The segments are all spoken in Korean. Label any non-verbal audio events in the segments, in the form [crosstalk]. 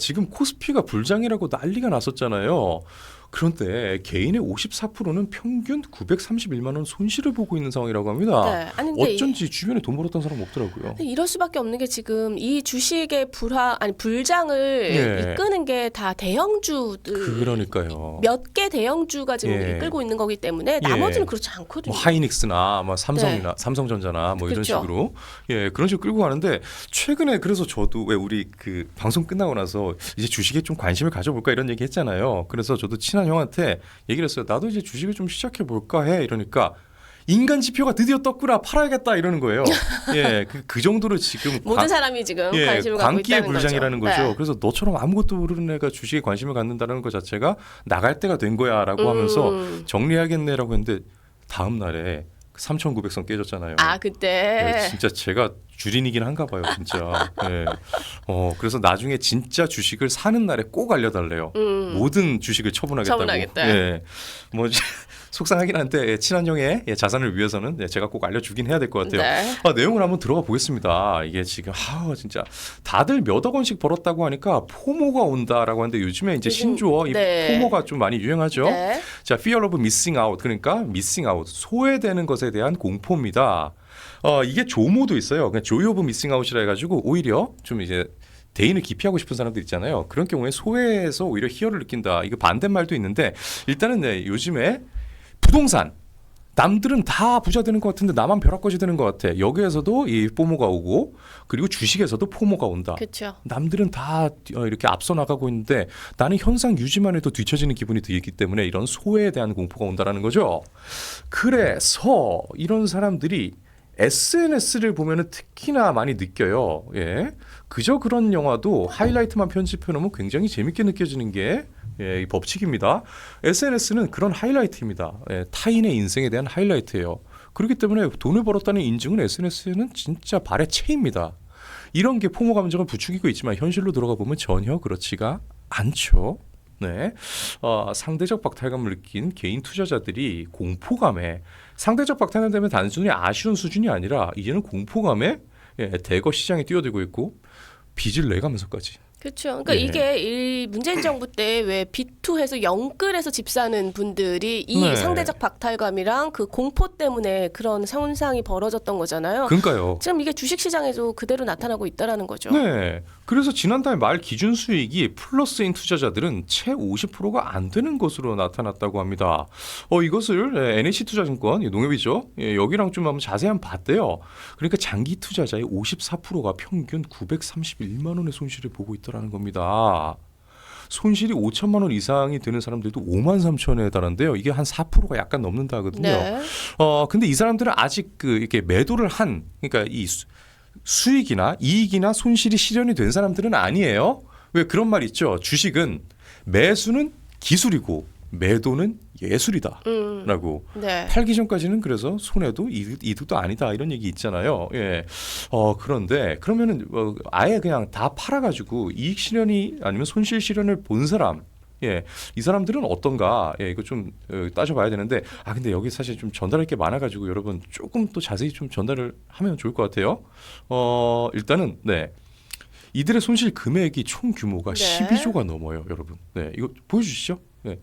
지금 코스피가 불장이라고 난리가 났었잖아요. 그런데 개인의 54%는 평균 931만 원 손실을 보고 있는 상황이라고 합니다. 네. 아니 근데 어쩐지 주변에 돈 벌었던 사람 없더라고요. 근데 이럴 수밖에 없는 게 지금 이 주식의 불화 아니 불장을 예. 이끄는 게 다 대형주들 그러니까요. 몇 개 대형주가 지금 예. 이끌고 있는 거기 때문에 나머지는 그렇지 않거든요. 뭐 하이닉스나 뭐 삼성이나 삼성전자나 뭐 이런 네. 그렇죠. 식으로 예 그런 식으로 끌고 가는데 최근에 그래서 저도 왜 우리 그 방송 끝나고 나서 이제 주식에 좀 관심을 가져볼까 이런 얘기 했잖아요. 그래서 저도 친한 형한테 얘기를 했어요. 나도 이제 주식을 좀 시작해 볼까 해 이러니까. 인간 지표가 드디어 떴구나 팔아야겠다 이러는 거예요. [laughs] 예, 그, 그 정도로 지금 모든 관- 사람이 지금 예, 관심을 갖고 있다는 불장이라는 거죠. 네. 그래서 너처럼 아무것도 모르는 애가 주식에 관심을 갖는다는 것 자체가 나갈 때가 된 거야라고 하면서 음. 정리하겠네라고 했는데 다음 날에 3,900선 깨졌잖아요. 아 그때 네, 진짜 제가 주린이긴 한가 봐요, 진짜. [laughs] 네. 어, 그래서 나중에 진짜 주식을 사는 날에 꼭 알려달래요. 음. 모든 주식을 처분하겠다고. 처분하겠다. 예. 뭐 속상하긴 한데 예, 친한 형의 예, 자산을 위해서는 예, 제가 꼭 알려주긴 해야 될 것 같아요. 네. 아, 내용을 한번 들어가 보겠습니다. 이게 지금 아 진짜 다들 몇억 원씩 벌었다고 하니까 포모가 온다라고 하는데 요즘에 이제 신조어 이 네. 포모가 좀 많이 유행하죠. 네. 자, fear of missing out 그러니까 missing out 소외되는 것에 대한 공포입니다. 어, 이게 조모도 있어요. 그냥 joy of missing out이라 해가지고 오히려 좀 이제 대인을 기피하고 싶은 사람들 있잖아요. 그런 경우에 소외해서 오히려 희열을 느낀다. 이거 반대말도 있는데 일단은 네, 요즘에 부동산 남들은 다 부자 되는 것 같은데 나만 벼락거지 되는 것 같아. 여기에서도 이 포모가 오고 그리고 주식에서도 포모가 온다. 그렇죠. 남들은 다 어, 이렇게 앞서 나가고 있는데 나는 현상 유지만 해도 뒤처지는 기분이 들기 때문에 이런 소외에 대한 공포가 온다라는 거죠. 그래서 이런 사람들이 SNS를 보면은 특히나 많이 느껴요. 예. 그저 그런 영화도 하이라이트만 편집해 놓으면 굉장히 재밌게 느껴지는 게 예, 이 법칙입니다. SNS는 그런 하이라이트입니다. 예, 타인의 인생에 대한 하이라이트예요. 그렇기 때문에 돈을 벌었다는 인증은 SNS는 진짜 발의 체입니다. 이런 게 포모 감정을 부추기고 있지만 현실로 들어가 보면 전혀 그렇지가 않죠. 네, 어, 상대적 박탈감을 느낀 개인 투자자들이 공포감에 상대적 박탈감 때문에 단순히 아쉬운 수준이 아니라 이제는 공포감에 예, 대거 시장에 뛰어들고 있고 빚을 내가면서까지. 그렇죠. 그러니까 예. 이게 이 문재인 정부 때 왜 비투해서 영끌해서 집 사는 분들이 이 네. 상대적 박탈감이랑 그 공포 때문에 그런 현상이 벌어졌던 거잖아요. 그러니까요. 지금 이게 주식 시장에도 그대로 나타나고 있다라는 거죠. 네. 그래서 지난달 말 기준 수익이 플러스인 투자자들은 채 50%가 안 되는 것으로 나타났다고 합니다. 어, 이것을 예, NH 투자증권, 이 농협이죠. 예, 여기랑 좀 한번 자세히 한번 봤대요. 그러니까 장기 투자자의 54%가 평균 931만 원의 손실을 보고 있다 라는 겁니다. 손실이 5천만 원 이상이 되는 사람들도 5만 3천에 달한데요. 이게 한 4%가 약간 넘는다 하거든요. 네. 어 근데 이 사람들은 아직 그 이렇게 매도를 한 그러니까 이 수, 수익이나 이익이나 손실이 실현이 된 사람들은 아니에요. 왜 그런 말 있죠? 주식은 매수는 기술이고 매도는 예술이다라고. 음. 네. 팔기 전까지는 그래서 손해도 이득, 이득 도 아니다 이런 얘기 있잖아요. 예. 어 그런데 그러면은 어, 아예 그냥 다 팔아가지고 이익 실현이 아니면 손실 실현을 본 사람. 예, 이 사람들은 어떤가? 예, 이거 좀 어, 따져봐야 되는데 아 근데 여기 사실 좀 전달할 게 많아가지고 여러분 조금 또 자세히 좀 전달을 하면 좋을 것 같아요. 어 일단은 네 이들의 손실 금액이 총 규모가 네. 12조가 넘어요, 여러분. 네, 이거 보여주시죠. 네,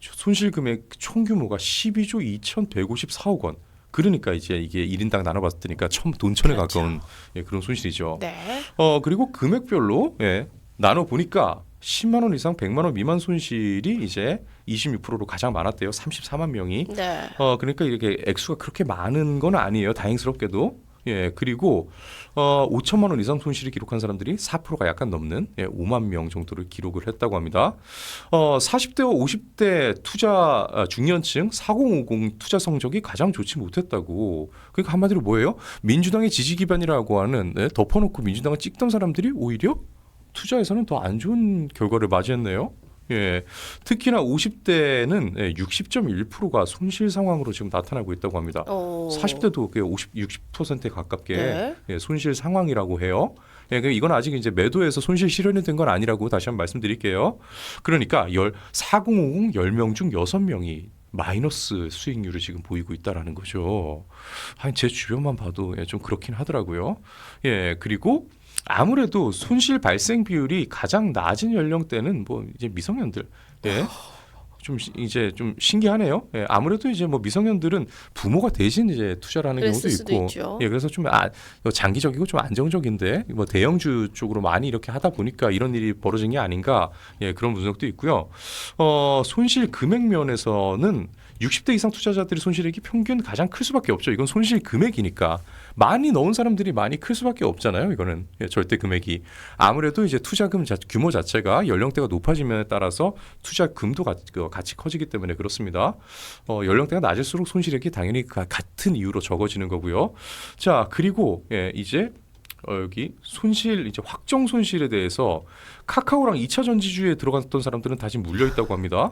손실 금액 총 규모가 12조 2,154억 원. 그러니까 이제 이게 1인당 나눠봤을 때니까 천, 돈 천에 그렇죠. 가까운 예, 그런 손실이죠. 네. 어 그리고 금액별로 예, 나눠 보니까 10만 원 이상 100만 원 미만 손실이 이제 26%로 가장 많았대요. 34만 명이. 네. 어 그러니까 이렇게 액수가 그렇게 많은 건 아니에요. 다행스럽게도. 예, 그리고 어 5천만 원 이상 손실을 기록한 사람들이 4%가 약간 넘는 예, 5만 명 정도를 기록을 했다고 합니다. 어 40대와 50대 투자 아, 중년층 4050 투자 성적이 가장 좋지 못했다고. 그러니까 한마디로 뭐예요? 민주당의 지지 기반이라고 하는 네, 덮어놓고 민주당을 찍던 사람들이 오히려 투자에서는 더 안 좋은 결과를 맞이했네요. 예, 특히나 50대는 예, 60.1%가 손실 상황으로 지금 나타나고 있다고 합니다. 어. 40대도 그 50, 60%에 가깝게 네. 예, 손실 상황이라고 해요. 예, 그 이건 아직 이제 매도해서 손실 실현이 된 건 아니라고 다시 한번 말씀드릴게요. 그러니까 열4050 10명 중 6명이 마이너스 수익률을 지금 보이고 있다라는 거죠. 아니 제 주변만 봐도 예, 좀 그렇긴 하더라고요. 예, 그리고 아무래도 손실 발생 비율이 가장 낮은 연령대는 뭐 이제 미성년들. 예. 좀 시- 이제 좀 신기하네요. 예, 아무래도 이제 뭐 미성년들은 부모가 대신 이제 투자를 하는 경우도 있고, 있죠. 예, 그래서 좀 아, 장기적이고 좀 안정적인데 뭐 대형주 쪽으로 많이 이렇게 하다 보니까 이런 일이 벌어진 게 아닌가, 예, 그런 분석도 있고요. 어, 손실 금액 면에서는 60대 이상 투자자들의 손실액이 평균 가장 클 수밖에 없죠. 이건 손실 금액이니까 많이 넣은 사람들이 많이 클 수밖에 없잖아요. 이거는 예, 절대 금액이 아무래도 이제 투자금 자, 규모 자체가 연령대가 높아지면에 따라서 투자금도 가- 그 같이 커지기 때문에 그렇습니다. 어, 연령대가 낮을수록 손실액이 당연히 가- 같은 이유로 적어지는 거고요. 자 그리고 예, 이제 어, 여기 손실 이제 확정 손실에 대해서 카카오랑 2차 전지주에 들어갔던 사람들은 다시 물려 있다고 합니다.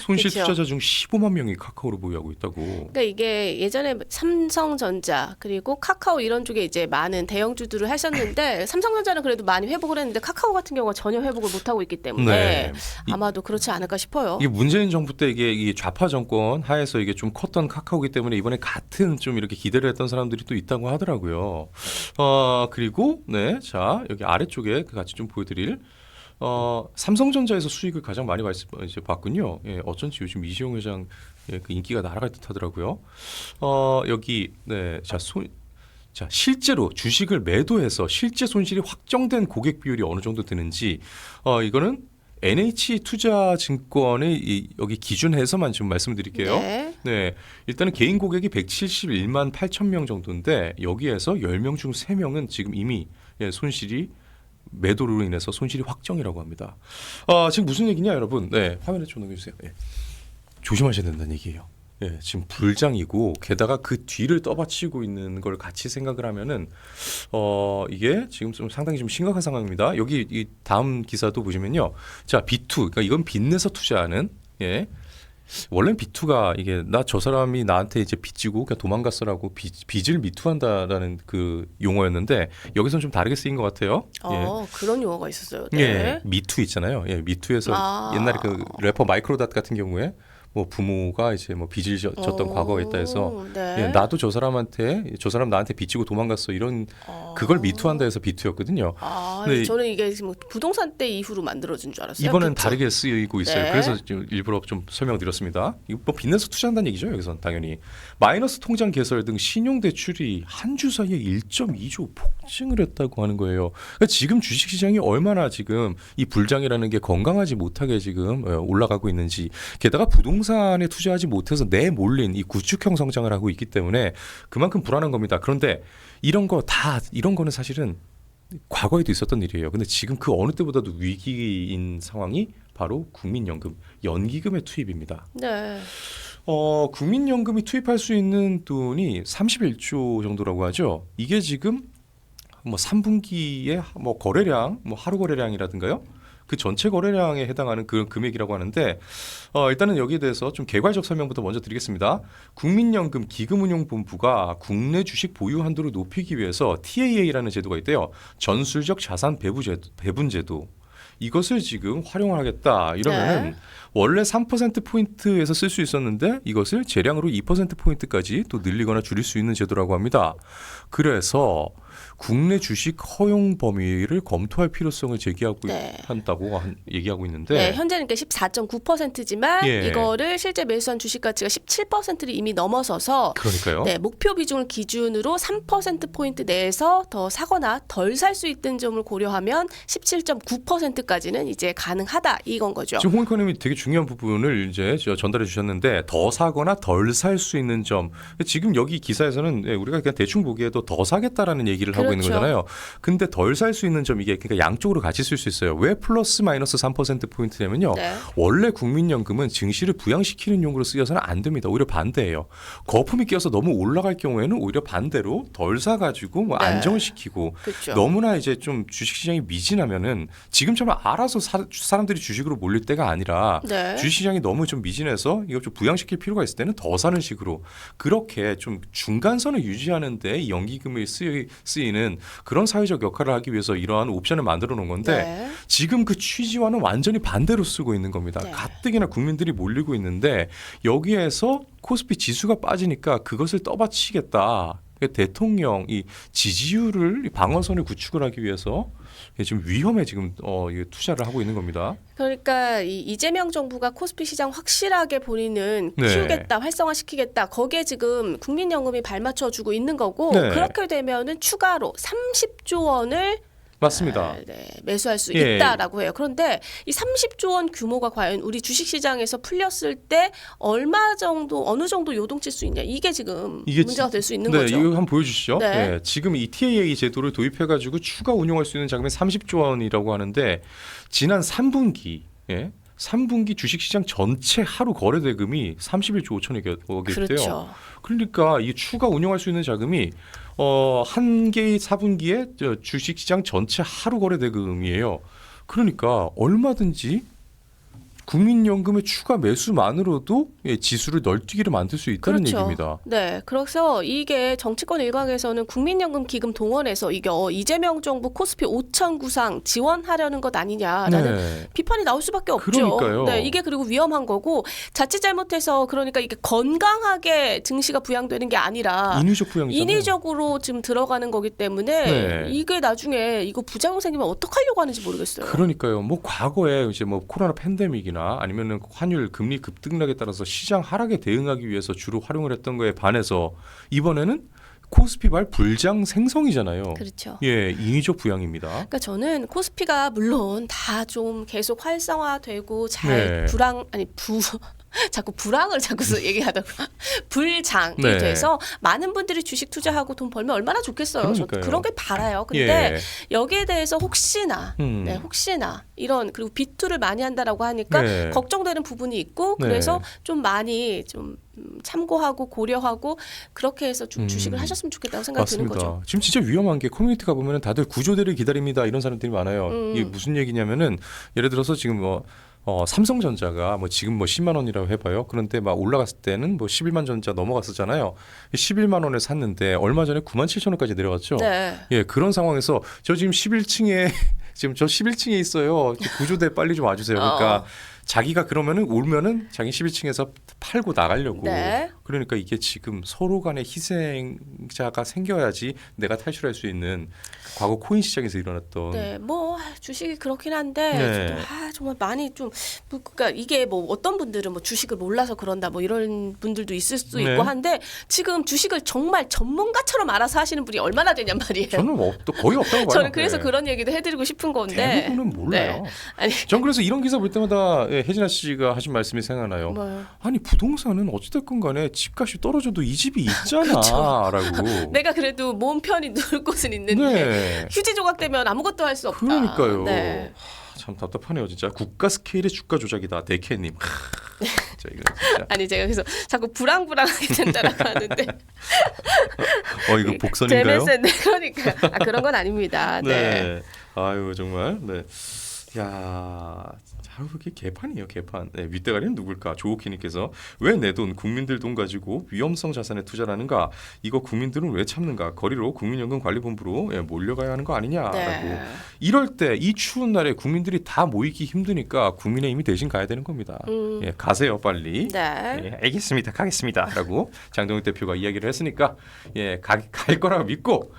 손실 그쵸. 투자자 중 15만 명이 카카오를 보유하고 있다고. 그러니까 이게 예전에 삼성전자 그리고 카카오 이런 쪽에 이제 많은 대형주들을 하셨는데 [laughs] 삼성전자는 그래도 많이 회복을 했는데 카카오 같은 경우가 전혀 회복을 못 하고 있기 때문에 네. 이- 아마도 그렇지 않을까 싶어요. 이게 문재인 정부 때 이게, 이게 좌파 정권 하에서 이게 좀 컸던 카카오기 때문에 이번에 같은 좀 이렇게 기대를 했던 사람들이 또 있다고 하더라고요. 어 그리고 네, 자 여기 아래쪽에 그 같이 좀 보여드릴 어 삼성전자에서 수익을 가장 많이 발생 이제 봤군요. 예, 어쩐지 요즘 이시용 회장 예, 그 인기가 날아갈 듯하더라고요. 어 여기 네 자 손. 자 실제로 주식을 매도해서 실제 손실이 확정된 고객 비율이 어느 정도 되는지 어 이거는 NH 투자증권의 이, 여기 기준해서만 좀 말씀드릴게요. 네. 네. 일단은 개인 고객이 171만 8천 명 정도인데 여기에서 10명 중 3명은 지금 이미 예, 손실이 매도로 인해서 손실이 확정이라고 합니다. 아, 지금 무슨 얘기냐, 여러분? 네, 화면에 좀 넘겨주세요. 예. 조심하셔야 된다는 얘기예요. 예, 지금 불장이고 게다가 그 뒤를 떠받치고 있는 걸 같이 생각을 하면은 어 이게 지금 좀 상당히 좀 심각한 상황입니다. 여기 이 다음 기사도 보시면요. 자, B2 그러니까 이건 빚내서 투자하는 예. 원래 B2가 이게 나 저 사람이 나한테 이제 빚지고 그냥 도망갔어라고 빚, 빚을 미투한다라는 그 용어였는데 여기서는 좀 다르게 쓰인 것 같아요. 어, 그런 용어가 있었어요. 예, 네. 예, 미투 있잖아요. 예, 미투에서 아. 옛날에 그 래퍼 마이크로닷 같은 경우에 뭐 부모가 이제 뭐 빚을 졌- 졌던 어, 과거가 있다 해서 네. 예, 나도 저 사람한테 저 사람 나한테 빚지고 도망갔어 이런 어. 그걸 미투한다 해서 비투였거든요. 아, 근데 이- 저는 이게 지금 부동산 때 이후로 만들어진 줄 알았어요. 이번엔 그쵸? 다르게 쓰이고 있어요. 네. 그래서 좀 일부러 좀 설명드렸습니다. 이거 뭐 빚내서 투자한다는 얘기죠. 여기선 당연히 마이너스 통장 개설 등 신용 대출이 한 주 사이에 1.2조 폭증을 했다고 하는 거예요. 그러니까 지금 주식 시장이 얼마나 지금 이 불장이라는 게 건강하지 못하게 지금 어, 올라가고 있는지 게다가 부동산 에 투자하지 못해서 내 몰린 이 구축형 성장을 하고 있기 때문에 그만큼 불안한 겁니다. 그런데 이런 거 다 이런 거는 사실은 과거에도 있었던 일이에요. 근데 지금 그 어느 때보다도 위기인 상황이 바로 국민연금, 연기금의 투입입니다. 네. 어, 국민연금이 투입할 수 있는 돈이 31조 정도라고 하죠. 이게 지금 뭐 3분기에 뭐 거래량, 뭐 하루 거래량이라든가요. 그 전체 거래량에 해당하는 그 금액이라고 하는데 어, 일단은 여기에 대해서 좀 개괄적 설명부터 먼저 드리겠습니다. 국민연금 기금운용본부가 국내 주식 보유 한도를 높이기 위해서 TAA라는 제도가 있대요. 전술적 자산 배분 제도, 배분 제도. 이것을 지금 활용을 하겠다. 이러면은 네. 원래 3% 포인트에서 쓸 수 있었는데 이것을 재량으로 2% 포인트까지 또 늘리거나 줄일 수 있는 제도라고 합니다. 그래서 국내 주식 허용 범위를 검토할 필요성을 제기하고 네. 한다고 한, 얘기하고 있는데 네, 현재는 그러니까 14.9%지만 예. 이거를 실제 매수한 주식 가치가 17%를 이미 넘어서서 그러니까요. 네, 목표 비중을 기준으로 3% 포인트 내에서 더 사거나 덜 살 수 있는 점을 고려하면 17.9%까지는 이제 가능하다 이건 거죠. 지금 홍익커님이 되게 중요한 부분을 이제 저 전달해 주셨는데 더 사거나 덜 살 수 있는 점 지금 여기 기사에서는 예, 우리가 그냥 대충 보기에도 더 사겠다라는 얘기를 하고 있는 그렇죠. 거잖아요. 근데 덜 살 수 있는 점 이게 그러니까 양쪽으로 같이 쓸 수 있어요. 왜 플러스 마이너스 3% 포인트냐면요. 네. 원래 국민연금은 증시를 부양시키는 용으로 쓰여서는 안 됩니다. 오히려 반대예요. 거품이 끼어서 너무 올라갈 경우에는 오히려 반대로 덜 사가지고 뭐 네. 안정을 시키고 그렇죠. 너무나 이제 좀 주식시장이 미진하면은 지금처럼 알아서 사, 사람들이 주식으로 몰릴 때가 아니라 네. 주식시장이 너무 좀 미진해서 이거 좀 부양시킬 필요가 있을 때는 더 사는 식으로 그렇게 좀 중간선을 유지하는데 이 연기금이 쓰이, 쓰이는 그런 사회적 역할을 하기 위해서 이러한 옵션을 만들어 놓은 건데 네. 지금 그 취지와는 완전히 반대로 쓰고 있는 겁니다. 네. 가뜩이나 국민들이 몰리고 있는데 여기에서 코스피 지수가 빠지니까 그것을 떠받치겠다. 그러니까 대통령 이 지지율을 방어선을 구축을 하기 위해서 예, 지금 위험에 지금 어, 투자를 하고 있는 겁니다. 그러니까 이 이재명 정부가 코스피 시장 확실하게 본인은 네. 키우겠다, 활성화시키겠다. 거기에 지금 국민연금이 발맞춰 주고 있는 거고 네. 그렇게 되면은 추가로 30조 원을 맞습니다. 아, 네, 매수할 수 예. 있다라고 해요. 그런데 이 30조 원 규모가 과연 우리 주식 시장에서 풀렸을 때 얼마 정도 어느 정도 요동칠 수 있냐 이게 지금 이게 문제가 지- 될수 있는 네, 거죠. 이거 한번 보여주시죠. 네. 네, 지금 이 TAA 제도를 도입해가지고 추가 운용할 수 있는 자금이 30조 원이라고 하는데 지난 3분기, 예, 3분기 주식시장 전체 하루 거래 대금이 31조 5천억이었대요. 그렇죠. 그러니까 이 추가 운용할 수 있는 자금이 어, 한 개의 4분기에 저 주식시장 전체 하루 거래 대금이에요. 그러니까 얼마든지 국민연금의 추가 매수만으로도 예, 지수를 널뛰기를 만들 수 있다는 그렇죠. 얘기입니다. 네, 그래서 이게 정치권 일각에서는 국민연금 기금 동원해서 이게 어, 이재명 정부 코스피 5천 구상 지원하려는 것 아니냐라는 네. 비판이 나올 수밖에 없죠. 그러니까요. 네, 이게 그리고 위험한 거고 자칫 잘못해서 그러니까 이게 건강하게 증시가 부양되는 게 아니라 인위적 부양이잖아요. 인위적으로 지금 들어가는 거기 때문에 네. 이게 나중에 이거 부작용 생기면 어떡하려고 하는지 모르겠어요. 그러니까요. 뭐 과거에 이제 뭐 코로나 팬데믹이나 아니면은 환율 금리 급등락에 따라서 시장 하락에 대응하기 위해서 주로 활용을 했던 거에 반해서 이번에는 코스피 발 불장 생성이잖아요. 그렇죠. 예, 인위적 부양입니다. 그러니까 저는 코스피가 물론 다 좀 계속 활성화되고 잘 네. 불황 아니 부 자꾸 불황을 자꾸 얘기하다가 [laughs] 불장이 네. 돼서 많은 분들이 주식 투자하고 돈 벌면 얼마나 좋겠어요. 그런 게 바라요. 근데 예. 여기에 대해서 혹시나 음. 네, 혹시나 이런 그리고 비투를 많이 한다라고 하니까 네. 걱정되는 부분이 있고 네. 그래서 좀 많이 좀 음, 참고하고 고려하고 그렇게 해서 좀 음. 주식을 하셨으면 좋겠다고 생각이 드는 거죠. 지금 진짜 위험한 게 커뮤니티 가 보면은 다들 구조대를 기다립니다 이런 사람들이 많아요. 음. 이게 무슨 얘기냐면은 예를 들어서 지금 뭐 어, 삼성전자가 뭐 지금 뭐 10만 원이라고 해봐요. 그런데 막 올라갔을 때는 뭐 11만 전자 넘어갔었잖아요. 11만 원에 샀는데 얼마 전에 9만 7천 원까지 내려갔죠. 네. 예, 그런 상황에서 저 지금 11층에 [laughs] 지금 저 11층에 있어요. 구조대 빨리 좀 와주세요. 그러니까 어. 자기가 그러면은 오면은 자기 11층에서 팔고 나가려고. 네. 그러니까 이게 지금 서로 간의 희생자가 생겨야지 내가 탈출할 수 있는 과거 코인 시장에서 일어났던 네, 뭐 아, 주식이 그렇긴 한데 네. 저도, 아, 정말 많이 좀 뭐, 그러니까 이게 뭐 어떤 분들은 뭐 주식을 몰라서 그런다 뭐 이런 분들도 있을 수 네. 있고 한데 지금 주식을 정말 전문가처럼 알아서 하시는 분이 얼마나 되냔 말이에요. 저는 뭐, 또 거의 없다고 봐요. 저는 그래서 네. 그런 얘기도 해드리고 싶은 건데. 대부분은 몰라요. 네. 아니 전 그래서 이런 기사 볼 때마다 예, 혜진아 씨가 하신 말씀이 생각나요. 뭐 아니 부동산은 어찌됐건 간에 집값이 떨어져도 이 집이. 있잖아라고. [laughs] 내가 그래도 몸 편히 누울 곳은 있는데 네. 휴지 조각 되면 아무것도 할 수 없다. 그러니까 요. 네. 하, 참 답답하네요, 진짜. 국가 스케일의 주가 조작이다, 데케님. 하, 진짜 이거 진짜. 아니 제가 그래서 자꾸 불황불황하게 된다라고 [laughs] 하는데 어 이거 복선인가요? 제네센 네, 그러니까 아, 그런 건 아닙니다. 네. 아유 정말. 네. 야. 아유 이게 개판이에요 개판. 네, 윗대가리는 누굴까? 조옥희님께서 왜 내 돈 국민들 돈 가지고 위험성 자산에 투자하는가? 이거 국민들은 왜 참는가? 거리로 국민연금 관리본부로 예, 몰려가야 하는 거 아니냐라고. 네. 이럴 때 이 추운 날에 국민들이 다 모이기 힘드니까 국민의힘이 대신 가야 되는 겁니다. 음. 예, 가세요 빨리. 네. 예, 알겠습니다. 가겠습니다. 라고 장동혁 대표가 이야기를 했으니까 예, 가, 갈 거라고 믿고